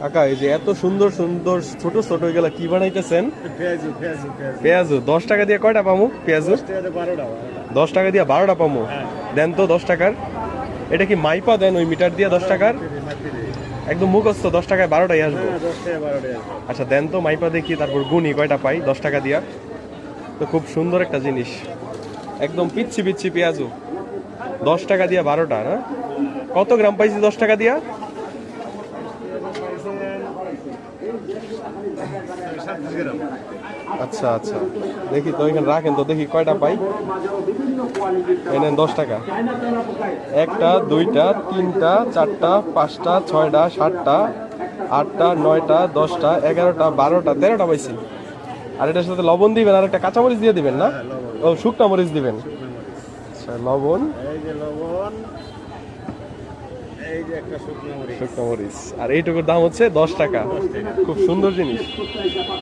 কাকা এই যে এত সুন্দর সুন্দর ছোট ছোট এগুলা কি বানাইতেছেন? পেঁয়াজু দশ টাকা দিয়ে কয়টা পামু? পেঁয়াজু? দশ টাকা দিয়ে বারোটা পামু? হ্যাঁ। দেন তো দশ টাকার। এটা কি মাইপা দেন ওই মিটার দিয়ে দশ টাকার? একদম মুখস্থ দশ টাকায় বারোটাই আসব। হ্যাঁ আচ্ছা দেন তো মাইপা দেখি তারপর গুনি কয়টা পাই? দশ টাকা দিয়া। তো খুব সুন্দর একটা জিনিস। একদম পিচ্ছি পিচ্ছি পেঁয়াজু। দশ টাকা দিয়া বারোটা না? কত গ্রাম পাইছি দশ টাকা দিয়া? আচ্ছা আচ্ছা। দেখি তো, এখানে রাখেন তো, দেখি কয়টা পাই? এই নেন, দশ টাকা। একটা, দুইটা, তিনটা, চারটা, পাঁচটা, ছয়টা, সাতটা, আটটা, নয়টা, দশটা, এগারোটা, বারোটা, তেরোটা পাইছি। আর এটার সাথে লবণ দিবেন, আর একটা কাঁচামরিচ দিয়ে দিবেন না? ও, শুকনা মরিচ দিবেন। আচ্ছা লবণ। লবণ এই যে একটা শুকনো মরিচ শুকনা মরিচ। আর এইটুকুর দাম হচ্ছে দশ টাকা। খুব সুন্দর জিনিস।